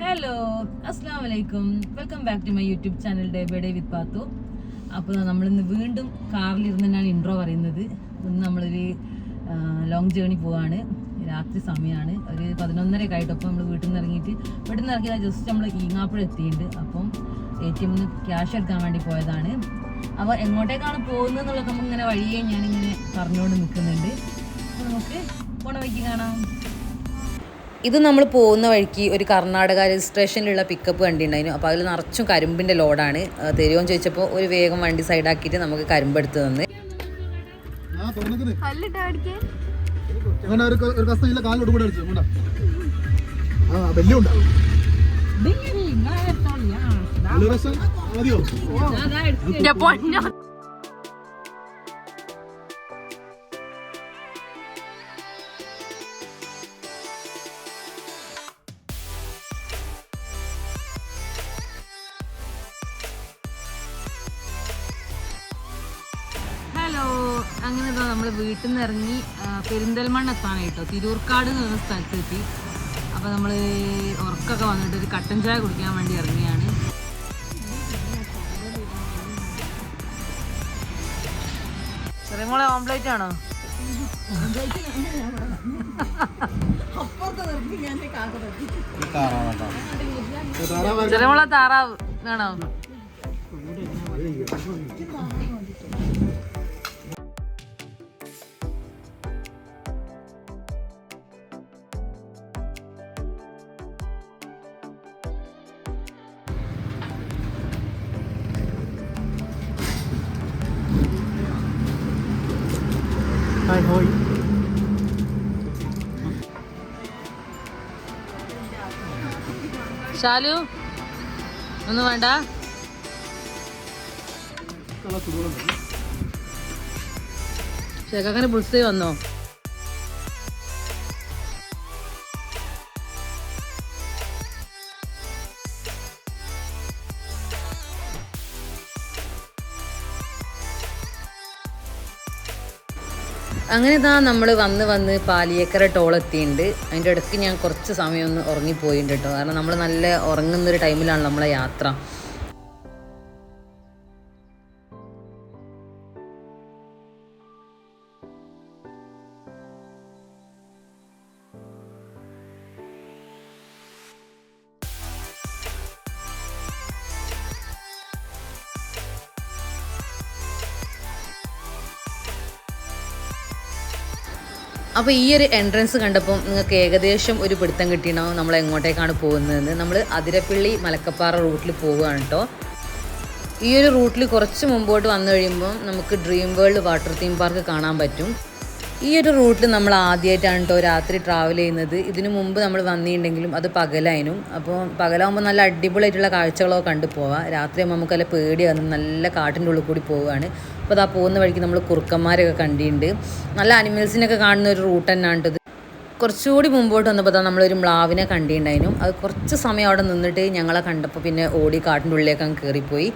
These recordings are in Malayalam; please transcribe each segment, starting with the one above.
ഹലോ അസ്സാം വലൈക്കും welcome back to my YouTube channel day by day with Pathu അപ്പോൾ നമ്മളിന്ന് വീണ്ടും കാറിലിരുന്ന് തന്നെയാണ് ഇൻട്രോ പറയുന്നത്. ഇന്ന് നമ്മളൊരു ലോങ് ജേണി പോവാണ്. രാത്രി സമയമാണ് ഒരു പതിനൊന്നരയൊക്കെ ആയിട്ട് അപ്പോൾ നമ്മൾ വീട്ടിൽ നിന്ന് ഇറങ്ങിയിട്ട് വീട്ടിൽ നിന്ന് ഇറങ്ങിയാൽ ജസ്റ്റ് നമ്മൾ ഈങ്ങാപ്പുഴ എത്തിയിട്ടുണ്ട്. അപ്പം എ ടി എമ്മിൽ ക്യാഷ് എടുക്കാൻ വേണ്ടി പോയതാണ്. അപ്പോൾ എങ്ങോട്ടേക്കാണ് പോകുന്നത് എന്നുള്ളത് നമുക്ക് ഇങ്ങനെ വഴിയെ ഞാനിങ്ങനെ പറഞ്ഞുകൊണ്ട് നിൽക്കുന്നുണ്ട്. നമുക്ക് പോണ വഴിക്ക് കാണാം. ഇത് നമ്മൾ പോകുന്ന വഴിക്ക് ഒരു കർണാടക രജിസ്ട്രേഷനിലുള്ള പിക്കപ്പ് കണ്ടിട്ടുണ്ടായിരുന്നു അപ്പോൾ അതിൽ നിറച്ചും കരിമ്പിന്റെ ലോഡാണ് തരുമോ എന്ന് ചോദിച്ചപ്പോൾ ഒരു വേഗം വണ്ടി സൈഡാക്കിയിട്ട് നമുക്ക് കരിമ്പ് എടുത്ത് തന്ന് ആ വീട്ടിൽ നിന്ന് ഇറങ്ങി പെരിന്തൽമണ്ണ പെരിന്തൽമണ്ണ എത്താനായിട്ടോ തിരൂർക്കാട് എന്ന് പറഞ്ഞ സ്ഥലത്തെത്തി. അപ്പോൾ നമ്മൾ ഉറക്കൊക്കെ വന്നിട്ട് ഒരു കട്ടൻ ചായ കുടിക്കാൻ വേണ്ടി ഇറങ്ങിയാണ്. ചെറിയ മോളെ ഓംപ്ലേറ്റ് ആണോ? ചെറിയ മോളെ താറാവ് വേണോ? ഹായ് ശാലു ഒന്നും വേണ്ട. ശേഖങ്ങനെ ബുൾസേ വന്നോ? അങ്ങനെ ഇതാ നമ്മൾ വന്ന് വന്ന് പാലിയേക്കര ടോൾ എത്തിയിട്ടുണ്ട് അതിന്റെ ഇടയ്ക്ക് ഞാൻ കുറച്ച് സമയം ഒന്ന് ഉറങ്ങിപ്പോയിട്ടുണ്ട് കേട്ടോ കാരണം നമ്മൾ നല്ല ഉറങ്ങുന്നൊരു ടൈമിലാണ് നമ്മളെ യാത്ര. അപ്പോൾ ഈ ഒരു എൻട്രൻസ് കണ്ടപ്പോൾ നിങ്ങൾക്ക് ഏകദേശം ഒരു പിടുത്തം കിട്ടിയിട്ടുണ്ടാവും നമ്മൾ എങ്ങോട്ടേക്കാണ് പോകുന്നതെന്ന്. നമ്മൾ അതിരപ്പള്ളി മലക്കപ്പാറ റൂട്ടിൽ പോവുകയാണ് കേട്ടോ ഈ ഒരു റൂട്ടിൽ കുറച്ച് മുമ്പോട്ട് വന്നു കഴിയുമ്പോൾ നമുക്ക് dream world water theme park കാണാൻ പറ്റും. ഈ ഒരു റൂട്ടിൽ നമ്മൾ ആദ്യമായിട്ടാണ് കേട്ടോ രാത്രി ട്രാവൽ ചെയ്യുന്നത്. ഇതിനു മുമ്പ് നമ്മൾ വന്നിട്ടുണ്ടെങ്കിലും അത് പകലായിരുന്നു അപ്പോൾ പകലാകുമ്പോൾ നല്ല അടിപൊളിയായിട്ടുള്ള കാഴ്ചകളൊക്കെ കണ്ടു പോവാം. രാത്രിയാകുമ്പോൾ നമുക്ക് നല്ല പേടിയാണ്. നല്ല കാട്ടിന്റെ ഉള്ളിൽ കൂടി പോവുകയാണ് അപ്പോൾ അതാ പോകുന്ന വഴിക്ക് നമ്മൾ കുറുക്കന്മാരൊക്കെ കണ്ടിട്ടുണ്ട്. നല്ല അനിമൽസിനൊക്കെ കാണുന്ന ഒരു റൂട്ട് തന്നെയാണ് ഇത്. കുറച്ചുകൂടി മുമ്പോട്ട് വന്നപ്പോൾ തന്നെ നമ്മളൊരു മ്ലാവിനെ കണ്ടിട്ടുണ്ടായിരുന്നു. അത് കുറച്ച് സമയം അവിടെ നിന്നിട്ട് ഞങ്ങളെ കണ്ടപ്പോൾ പിന്നെ ഓടി കാട്ടിന്റെ ഉള്ളിലേക്ക് അങ്ങ് കയറിപ്പോയി.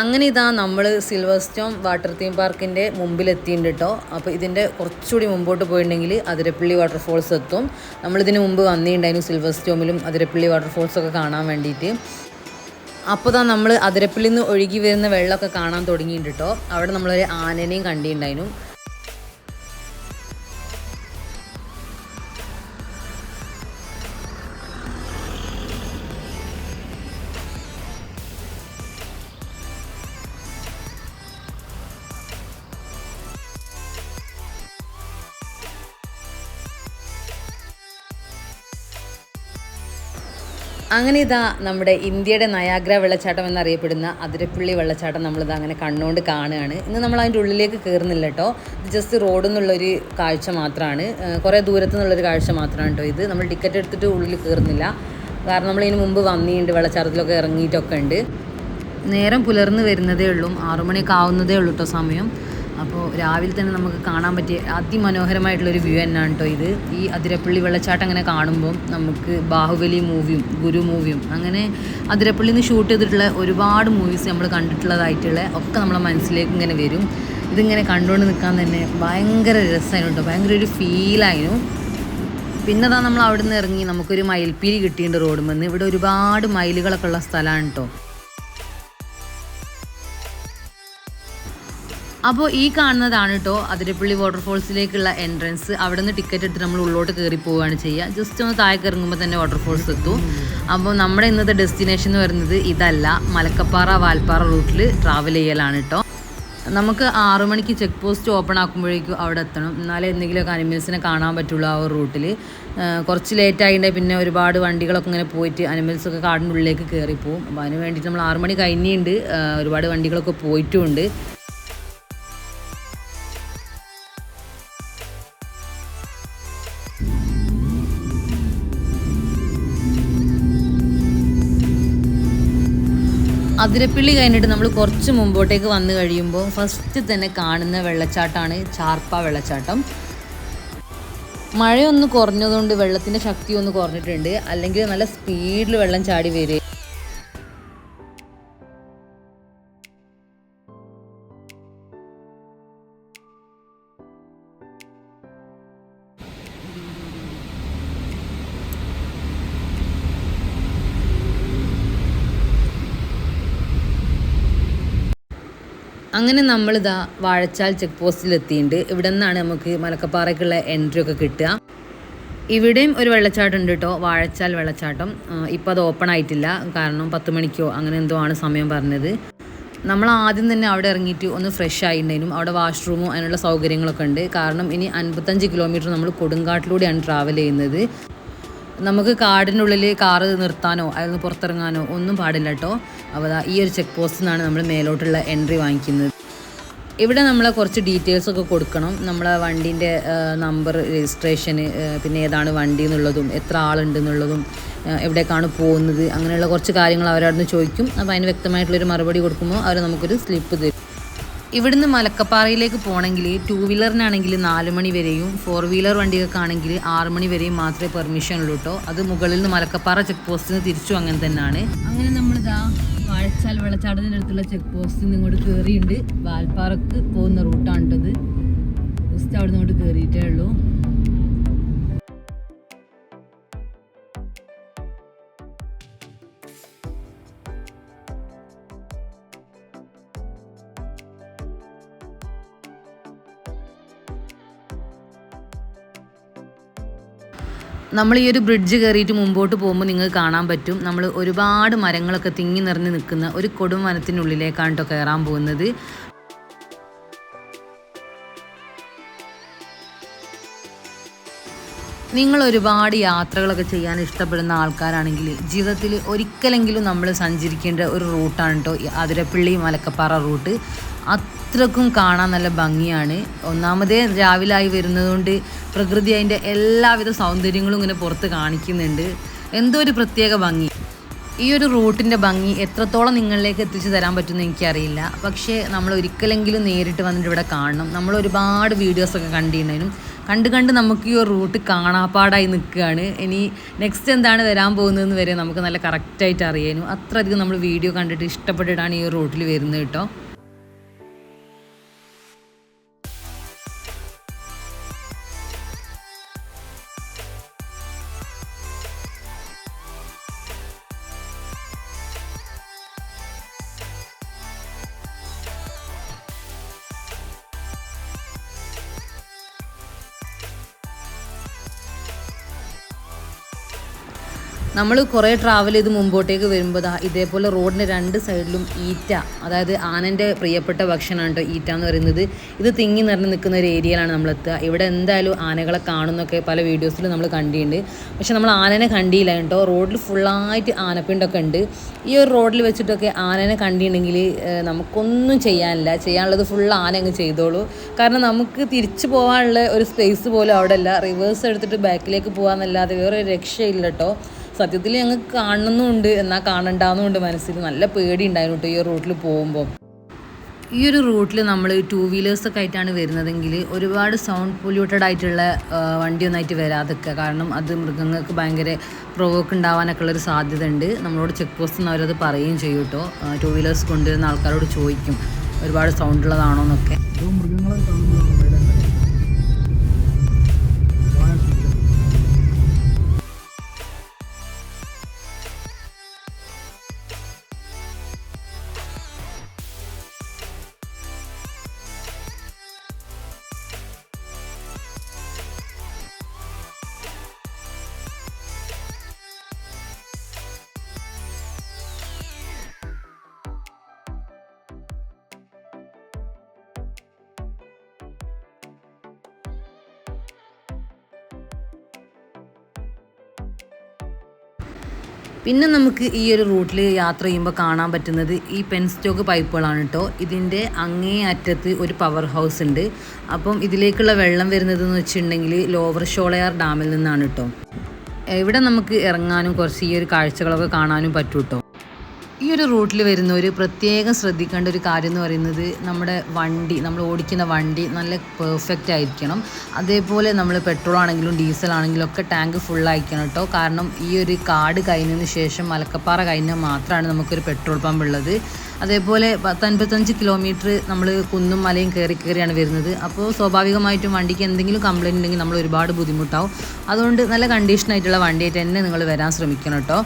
അങ്ങനെ ഇതാ നമ്മൾ സിൽവർ സ്റ്റോം വാട്ടർ തീം പാർക്കിന്റെ മുമ്പിലെത്തിയിട്ടുണ്ട് കേട്ടോ അപ്പോൾ ഇതിന്റെ കുറച്ചുകൂടി മുമ്പോട്ട് പോയിട്ടുണ്ടെങ്കിൽ അതിരപ്പള്ളി വാട്ടർഫോൾസ് എത്തും. നമ്മളിതിന് മുമ്പ് വന്നിട്ടുണ്ടായിരുന്നു സിൽവർ സ്റ്റോമിലും അതിരപ്പള്ളി വാട്ടർഫോൾസൊക്കെ കാണാൻ വേണ്ടിയിട്ട് അപ്പോൾ താ നമ്മൾ അതിരപ്പള്ളിയിൽ നിന്ന് ഒഴുകി വരുന്ന വെള്ളമൊക്കെ കാണാൻ തുടങ്ങിയിട്ടുണ്ട് കേട്ടോ അവിടെ നമ്മളൊരു ആനനെയും കണ്ടിട്ടുണ്ടായിരുന്നു അങ്ങനെ ഇതാ നമ്മുടെ ഇന്ത്യയുടെ നയാഗ്ര വെള്ളച്ചാട്ടം എന്നറിയപ്പെടുന്ന അതിരപ്പള്ളി വെള്ളച്ചാട്ടം നമ്മളിത് അങ്ങനെ കണ്ണുകൊണ്ട് കാണുകയാണ്. ഇന്ന് നമ്മൾ അതിന്റെ ഉള്ളിലേക്ക് കയറുന്നില്ല കേട്ടോ ഇത് ജസ്റ്റ് റോഡിൽ നിന്നുള്ളൊരു കാഴ്ച മാത്രമാണ് കുറേ ദൂരത്തു നിന്നുള്ളൊരു കാഴ്ച മാത്രമാണ് കേട്ടോ ഇത്. നമ്മൾ ടിക്കറ്റ് എടുത്തിട്ട് ഉള്ളിൽ കയറുന്നില്ല കാരണം നമ്മൾ ഇതിന് മുമ്പ് വന്നിട്ടുണ്ട് വെള്ളച്ചാട്ടത്തിലൊക്കെ ഇറങ്ങിയിട്ടൊക്കെ ഉണ്ട് നേരം പുലർന്ന് വരുന്നതേ ഉള്ളൂ. ആറുമണിയൊക്കെ ആവുന്നതേ ഉള്ളൂ കേട്ടോ സമയം. അപ്പോൾ രാവിലെ തന്നെ നമുക്ക് കാണാൻ പറ്റിയ അതിമനോഹരമായിട്ടുള്ളൊരു വ്യൂ തന്നെയാണ് കേട്ടോ ഇത്. ഈ അതിരപ്പള്ളി വെള്ളച്ചാട്ടം അങ്ങനെ കാണുമ്പോൾ നമുക്ക് ബാഹുബലി മൂവിയും ഗുരു മൂവിയും അങ്ങനെ അതിരപ്പള്ളിയിൽ നിന്ന് ഷൂട്ട് ചെയ്തിട്ടുള്ള ഒരുപാട് മൂവീസ് നമ്മൾ കണ്ടിട്ടുള്ളതായിട്ടുള്ള ഒക്കെ നമ്മളെ മനസ്സിലേക്ക് ഇങ്ങനെ വരും. ഇതിങ്ങനെ കണ്ടുകൊണ്ട് നിൽക്കാൻ തന്നെ ഭയങ്കര രസമായിരുന്നു കേട്ടോ ഭയങ്കര ഒരു ഫീലായിരുന്നു പിന്നെ അതാ നമ്മൾ അവിടെ നിന്ന് ഇറങ്ങി നമുക്കൊരു മയിൽപ്പീരി കിട്ടിയിട്ടുണ്ട് റോഡ് വന്ന് ഇവിടെ ഒരുപാട് മയിലുകളൊക്കെ ഉള്ള സ്ഥലമാണ് കേട്ടോ അപ്പോൾ ഈ കാണുന്നതാണ് കേട്ടോ അതിരപ്പള്ളി വാട്ടർഫോൾസിലേക്കുള്ള എൻട്രൻസ് അവിടെ നിന്ന് ടിക്കറ്റ് എടുത്ത് നമ്മൾ ഉള്ളോട്ട് കയറി പോവുകയാണ് ചെയ്യുക ജസ്റ്റ് ഒന്ന് താഴേക്ക് ഇറങ്ങുമ്പോൾ തന്നെ വാട്ടർഫോൾസ് എത്തും. അപ്പോൾ നമ്മുടെ ഇന്നത്തെ ഡെസ്റ്റിനേഷൻ എന്ന് പറയുന്നത് ഇതല്ല. മലക്കപ്പാറ വാൽപ്പാറ റൂട്ടിൽ ട്രാവൽ ചെയ്യലാണ് കേട്ടോ നമുക്ക് ആറു മണിക്ക് ചെക്ക് പോസ്റ്റ് ഓപ്പൺ ആക്കുമ്പോഴേക്കും അവിടെ എത്തണം. എന്നാലേ എന്തെങ്കിലുമൊക്കെ അനിമൽസിനെ കാണാൻ പറ്റുള്ളൂ ആ ഒരു റൂട്ടിൽ കുറച്ച് ലേറ്റ് ആയിട്ടുണ്ടെങ്കിൽ പിന്നെ ഒരുപാട് വണ്ടികളൊക്കെ ഇങ്ങനെ പോയിട്ട് അനിമൽസൊക്കെ കാടിന്റെ ഉള്ളിലേക്ക് കയറിപ്പോവും അപ്പോൾ അതിന് വേണ്ടിയിട്ട് നമ്മൾ ആറു മണി കഴിഞ്ഞിട്ടുണ്ട് ഒരുപാട് വണ്ടികളൊക്കെ പോയിട്ടുമുണ്ട്. അതിരപ്പള്ളി കഴിഞ്ഞിട്ട് നമ്മൾ കുറച്ച് മുമ്പോട്ടേക്ക് വന്നു കഴിയുമ്പോൾ ഫസ്റ്റ് തന്നെ കാണുന്ന വെള്ളച്ചാട്ടമാണ് ചാർപ്പ വെള്ളച്ചാട്ടം. മഴയൊന്ന് കുറഞ്ഞതുകൊണ്ട് വെള്ളത്തിന്റെ ശക്തി ഒന്ന് കുറഞ്ഞിട്ടുണ്ട്. അല്ലെങ്കിൽ നല്ല സ്പീഡിൽ വെള്ളം ചാടി വരും. നമ്മളിതാ വാഴച്ചാൽ ചെക്ക് പോസ്റ്റിൽ എത്തിയിട്ടുണ്ട് ഇവിടെ നിന്നാണ് നമുക്ക് മലക്കപ്പാറയ്ക്കുള്ള എൻട്രി ഒക്കെ കിട്ടുക. ഇവിടെയും ഒരു വെള്ളച്ചാട്ടം ഉണ്ട് കേട്ടോ വാഴച്ചാൽ വെള്ളച്ചാട്ടം. ഇപ്പോൾ അത് ഓപ്പൺ ആയിട്ടില്ല. കാരണം പത്ത് മണിക്കോ അങ്ങനെ എന്തോ ആണ് സമയം പറഞ്ഞത്. നമ്മൾ ആദ്യം തന്നെ അവിടെ ഇറങ്ങിയിട്ട് ഒന്ന് ഫ്രഷ് ആയിട്ടുണ്ടായിരുന്നു അവിടെ വാഷ്റൂമും അതിനുള്ള സൗകര്യങ്ങളൊക്കെ ഉണ്ട്. കാരണം ഇനി അൻപത്തഞ്ച് കിലോമീറ്റർ നമ്മൾ കൊടുങ്കാട്ടിലൂടെയാണ് ട്രാവൽ ചെയ്യുന്നത്. നമുക്ക് കാടിനുള്ളിൽ കാറ് നിർത്താനോ അതിൽ പുറത്തിറങ്ങാനോ ഒന്നും പാടില്ല കേട്ടോ അപ്പോൾ ഈ ഒരു ചെക്ക് പോസ്റ്റിൽ നിന്നാണ് നമ്മൾ മേലോട്ടുള്ള എൻട്രി വാങ്ങിക്കുന്നത്. ഇവിടെ നമ്മൾ കുറച്ച് ഡീറ്റെയിൽസ് ഒക്കെ കൊടുക്കണം. നമ്മളെ വണ്ടീന്റെ നമ്പർ രജിസ്ട്രേഷന് പിന്നെ ഏതാണ് വണ്ടി എന്നുള്ളതും എത്ര ആളുണ്ട് എന്നുള്ളതും ഏഹ് എവിടേക്കാണ് പോകുന്നത് അങ്ങനെയുള്ള കുറച്ച് കാര്യങ്ങൾ അവരവിടെ നിന്ന് ചോദിക്കും. അപ്പോൾ അതിന് വ്യക്തമായിട്ടുള്ളൊരു മറുപടി കൊടുക്കുമ്പോൾ അവർ നമുക്കൊരു സ്ലിപ്പ് തരും. ഇവിടുന്ന് മലക്കപ്പാറയിലേക്ക് പോകണമെങ്കിൽ ടൂ വീലറിനാണെങ്കിൽ നാല് മണി വരെയും ഫോർ വീലർ വണ്ടികൾക്കാണെങ്കിൽ ആറ് മണി വരെയും മാത്രമേ പെർമിഷൻ ഉള്ളൂ കേട്ടോ അത് മുകളിൽ നിന്ന് മലക്കപ്പാറ ചെക്ക് പോസ്റ്റിൽ നിന്ന് തിരിച്ചും അങ്ങനെ തന്നെയാണ് അങ്ങനെ നമ്മളിതാ വാഴച്ചാൽ വെള്ളച്ചാട്ടത്തിന്റെ അടുത്തുള്ള ചെക്ക് പോസ്റ്റിൽ നിന്ന് ഇങ്ങോട്ട് കയറിയിട്ടുണ്ട് വാൽപ്പാറക്ക് പോകുന്ന റൂട്ടാണ് കേട്ടത് ജസ്റ്റ് അവിടെ നിന്ന് ഇങ്ങോട്ട് കയറിയിട്ടേ ഉള്ളൂ. നമ്മൾ ഈ ഒരു ബ്രിഡ്ജ് കയറിയിട്ട് മുമ്പോട്ട് പോകുമ്പോൾ നിങ്ങൾക്ക് കാണാൻ പറ്റും. നമ്മൾ ഒരുപാട് മരങ്ങളൊക്കെ തിങ്ങി നിറഞ്ഞ് നിൽക്കുന്ന ഒരു കൊടും വനത്തിനുള്ളിലേക്കാണ് കേട്ടോ കയറാൻ പോകുന്നത്. നിങ്ങൾ ഒരുപാട് യാത്രകളൊക്കെ ചെയ്യാൻ ഇഷ്ടപ്പെടുന്ന ആൾക്കാരാണെങ്കിൽ ജീവിതത്തിൽ ഒരിക്കലെങ്കിലും നമ്മൾ സഞ്ചരിക്കേണ്ട ഒരു റൂട്ടാണ് കേട്ടോ അതിരപ്പള്ളി മലക്കപ്പാറ റൂട്ട് അത്രക്കും കാണാൻ നല്ല ഭംഗിയാണ്. ഒന്നാമതേ രാവിലായി വരുന്നതുകൊണ്ട് പ്രകൃതി അതിന്റെ എല്ലാവിധ സൗന്ദര്യങ്ങളും ഇങ്ങനെ പുറത്ത് കാണിക്കുന്നുണ്ട്. എന്തോ ഒരു പ്രത്യേക ഭംഗി. ഈ ഒരു റൂട്ടിന്റെ ഭംഗി എത്രത്തോളം നിങ്ങളിലേക്ക് എത്തിച്ചു തരാൻ പറ്റുമെന്ന് എനിക്കറിയില്ല. പക്ഷേ നമ്മൾ ഒരിക്കലെങ്കിലും നേരിട്ട് വന്നിട്ട് ഇവിടെ കാണണം. നമ്മൾ ഒരുപാട് വീഡിയോസൊക്കെ കണ്ടിട്ടുണ്ടായിരുന്നു കണ്ട് കണ്ട് നമുക്ക് ഈ ഒരു റൂട്ട് കാണാപ്പാടായി നിൽക്കുകയാണ്. ഇനി നെക്സ്റ്റ് എന്താണ് വരാൻ പോകുന്നതെന്ന് വരെ നമുക്ക് നല്ല കറക്റ്റായിട്ട് അറിയാനും അത്രയധികം നമ്മൾ വീഡിയോ കണ്ടിട്ട് ഇഷ്ടപ്പെട്ടിട്ടാണ് ഈ റൂട്ടിൽ വരുന്നത് കേട്ടോ. നമ്മൾ കുറേ ട്രാവൽ ചെയ്ത് മുമ്പോട്ടേക്ക് വരുമ്പോൾ ദാ ഇതേപോലെ റോഡിന്റെ രണ്ട് സൈഡിലും ഈറ്റ അതായത് ആനന്റെ പ്രിയപ്പെട്ട ഭക്ഷണമാണ് ഈറ്റ എന്ന് പറയുന്നത്. ഇത് തിങ്ങി നിറഞ്ഞ് നിൽക്കുന്ന ഒരു ഏരിയയിലാണ് നമ്മൾ എത്തുക. ഇവിടെ എന്തായാലും ആനകളെ കാണുന്നൊക്കെ പല വീഡിയോസിലും നമ്മൾ കണ്ടിട്ടുണ്ട്. പക്ഷെ നമ്മൾ ആനനെ കണ്ടില്ല കേട്ടോ. റോഡിൽ ഫുള്ളായിട്ട് ആനപ്പിണ്ടൊക്കെ ഉണ്ട്. ഈ ഒരു റോഡിൽ വെച്ചിട്ടൊക്കെ ആനനെ കണ്ടിട്ടുണ്ടെങ്കിൽ നമുക്കൊന്നും ചെയ്യാനില്ല. ചെയ്യാനുള്ളത് ഫുൾ ആന അങ്ങ് ചെയ്തോളൂ. കാരണം നമുക്ക് തിരിച്ചു പോകാനുള്ള ഒരു സ്പേസ് പോലും അവിടെ അല്ല റിവേഴ്സ് എടുത്തിട്ട് ബാക്കിലേക്ക് പോകാമെന്നല്ലാതെ വേറെ രക്ഷയില്ല കേട്ടോ സത്യത്തിൽ ഞങ്ങൾ കാണുന്നുണ്ട് എന്നാൽ കാണണ്ടാന്നുണ്ട് മനസ്സിൽ. നല്ല പേടി ഉണ്ടായിരുന്നു കേട്ടോ ഈ റൂട്ടിൽ പോകുമ്പോൾ ഈ ഒരു റൂട്ടിൽ നമ്മൾ ടൂ വീലേഴ്സൊക്കെ ആയിട്ടാണ് വരുന്നതെങ്കിൽ ഒരുപാട് സൗണ്ട് പൊല്യൂട്ടഡ് ആയിട്ടുള്ള വണ്ടിയൊന്നായിട്ട് വരാതൊക്കെ കാരണം അത് മൃഗങ്ങൾക്ക് ഭയങ്കര പ്രൊവോക്ക് ഉണ്ടാവാനൊക്കെ ഉള്ളൊരു സാധ്യത ഉണ്ട് നമ്മളോട് ചെക്ക് പോസ്റ്റ് നിന്ന് അവരത് പറയുകയും ചെയ്യും കേട്ടോ ടൂ വീലേഴ്സ് കൊണ്ടുവരുന്ന ആൾക്കാരോട് ചോദിക്കും. ഒരുപാട് സൗണ്ട് ഉള്ളതാണോ എന്നൊക്കെ മൃഗങ്ങളെ പിന്നെ നമുക്ക് ഈ ഒരു റൂട്ടിൽ യാത്ര ചെയ്യുമ്പോൾ കാണാൻ പറ്റുന്നത് ഈ പെൻ സ്റ്റോക്ക് പൈപ്പുകളാണ് കേട്ടോ ഇതിന്റെ അങ്ങേ അറ്റത്ത് ഒരു പവർ ഹൗസ് ഉണ്ട്. അപ്പം ഇതിലേക്കുള്ള വെള്ളം വരുന്നതെന്ന് വെച്ചിട്ടുണ്ടെങ്കിൽ ലോവർ ഷോളയാർ ഡാമിൽ നിന്നാണ് കേട്ടോ ഇവിടെ നമുക്ക് ഇറങ്ങാനും കുറച്ച് ഈ ഒരു കാഴ്ചകളൊക്കെ കാണാനും പറ്റും കേട്ടോ ഈ ഒരു റൂട്ടിൽ വരുന്ന ഒരു പ്രത്യേകം ശ്രദ്ധിക്കേണ്ട ഒരു കാര്യം എന്ന് പറയുന്നത് നമ്മുടെ വണ്ടി നമ്മൾ ഓടിക്കുന്ന വണ്ടി നല്ല പെർഫെക്റ്റ് ആയിരിക്കണം. അതേപോലെ നമ്മൾ പെട്രോൾ ആണെങ്കിലും ഡീസൽ ആണെങ്കിലും ഒക്കെ ടാങ്ക് ഫുൾ ആയിരിക്കണം കേട്ടോ. കാരണം ഈ ഒരു കാട് കഴിഞ്ഞതിന് ശേഷം മലക്കപ്പാറ കഴിഞ്ഞാൽ മാത്രമാണ് നമുക്കൊരു പെട്രോൾ പമ്പ് ഉള്ളത്. അതേപോലെ പത്തൻപത്തഞ്ച് കിലോമീറ്റർ നമ്മൾ കുന്നും മലയും കയറി കയറിയാണ് വരുന്നത്. അപ്പോൾ സ്വാഭാവികമായിട്ടും വണ്ടിക്ക് എന്തെങ്കിലും കംപ്ലൈന്റ് ഉണ്ടെങ്കിൽ നമ്മൾ ഒരുപാട് ബുദ്ധിമുട്ടാവും. അതുകൊണ്ട് നല്ല കണ്ടീഷനായിട്ടുള്ള വണ്ടിയായിട്ട് തന്നെ നിങ്ങൾ വരാൻ ശ്രമിക്കണം കേട്ടോ.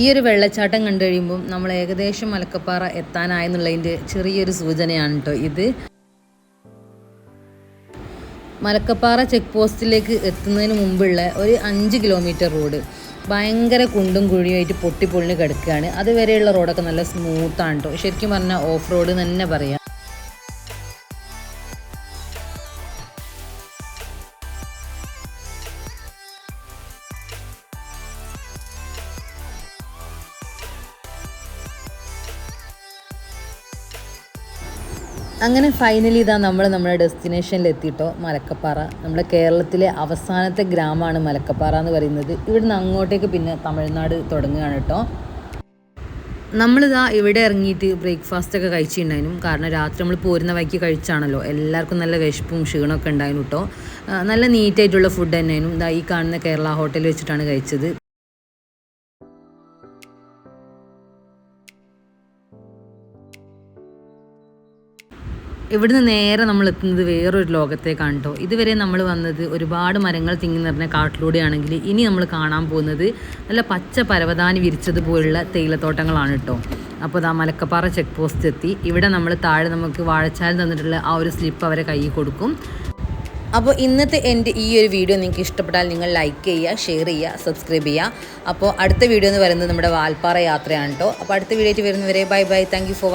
ഈ ഒരു വെള്ളച്ചാട്ടം കണ്ടു കഴിയുമ്പം നമ്മൾ ഏകദേശം മലക്കപ്പാറ എത്താനായെന്നുള്ളതിന്റെ ചെറിയൊരു സൂചനയാണ് കേട്ടോ ഇത്. മലക്കപ്പാറ ചെക്ക് പോസ്റ്റിലേക്ക് എത്തുന്നതിന് മുമ്പുള്ള ഒരു അഞ്ച് കിലോമീറ്റർ റോഡ് ഭയങ്കര കുണ്ടും കുഴിയുമായിട്ട് പൊട്ടിപ്പൊളിഞ്ഞ് കിടക്കുകയാണ്. അതുവരെയുള്ള റോഡൊക്കെ നല്ല സ്മൂത്താണ് കേട്ടോ ശരിക്കും പറഞ്ഞാൽ ഓഫ് റോഡ് തന്നെ പറയാം. അങ്ങനെ ഫൈനലി ഇതാ നമ്മൾ നമ്മുടെ ഡെസ്റ്റിനേഷനിൽ എത്തിയിട്ടോ മലക്കപ്പാറ. നമ്മുടെ കേരളത്തിലെ അവസാനത്തെ ഗ്രാമമാണ് മലക്കപ്പാറ എന്ന് പറയുന്നത്. ഇവിടുന്ന് അങ്ങോട്ടേക്ക് പിന്നെ തമിഴ്നാട് തുടങ്ങുകയാണ് കേട്ടോ. നമ്മളിതാ ഇവിടെ ഇറങ്ങിയിട്ട് ബ്രേക്ക്ഫാസ്റ്റ് ഒക്കെ കഴിച്ചിട്ടുണ്ടായിരുന്നു. കാരണം രാത്രി നമ്മൾ പോരുന്ന വഴിക്ക് കഴിച്ചാണല്ലോ. എല്ലാവർക്കും നല്ല വിശപ്പും ക്ഷീണമൊക്കെ ഉണ്ടായിരുന്നു കേട്ടോ. നല്ല നീറ്റായിട്ടുള്ള ഫുഡ് തന്നെയായിരുന്നു. ഇതാ ഈ കാണുന്ന കേരള ഹോട്ടലിൽ വെച്ചിട്ടാണ് കഴിച്ചത്. ഇവിടുന്ന് നേരെ നമ്മൾ എത്തുന്നത് വേറൊരു ലോകത്തേക്കാണ് കേട്ടോ ഇതുവരെ നമ്മൾ വന്നത് ഒരുപാട് മരങ്ങൾ തിങ്ങി നിറഞ്ഞ കാട്ടിലൂടെയാണെങ്കിൽ ഇനി നമ്മൾ കാണാൻ പോകുന്നത് നല്ല പച്ച പരവതാനി വിരിച്ചതുപോലുള്ള തേയിലത്തോട്ടങ്ങളാണ് കേട്ടോ അപ്പോൾ ഇതാ മലക്കപ്പാറ ചെക്ക് പോസ്റ്റ് എത്തി. ഇവിടെ നമ്മൾ താഴെ നമുക്ക് വാഴച്ചാൽ തന്നിട്ടുള്ള ആ ഒരു സ്ലിപ്പ് അവരെ കയ്യിൽ കൊടുക്കും. അപ്പോൾ ഇന്നത്തെ എന്റെ ഈ ഒരു വീഡിയോ നിങ്ങൾക്ക് ഇഷ്ടപ്പെട്ടാൽ നിങ്ങൾ ലൈക്ക് ചെയ്യുക ഷെയർ ചെയ്യുക സബ്സ്ക്രൈബ് ചെയ്യുക. അപ്പോൾ അടുത്ത വീഡിയോ എന്ന് പറയുന്നത് നമ്മുടെ വാൽപ്പാറ യാത്രയാണ് കേട്ടോ അപ്പോൾ അടുത്ത വീഡിയോ ആയിട്ട് വരുന്നവരെ ബൈ ബൈ താങ്ക് ഫോർ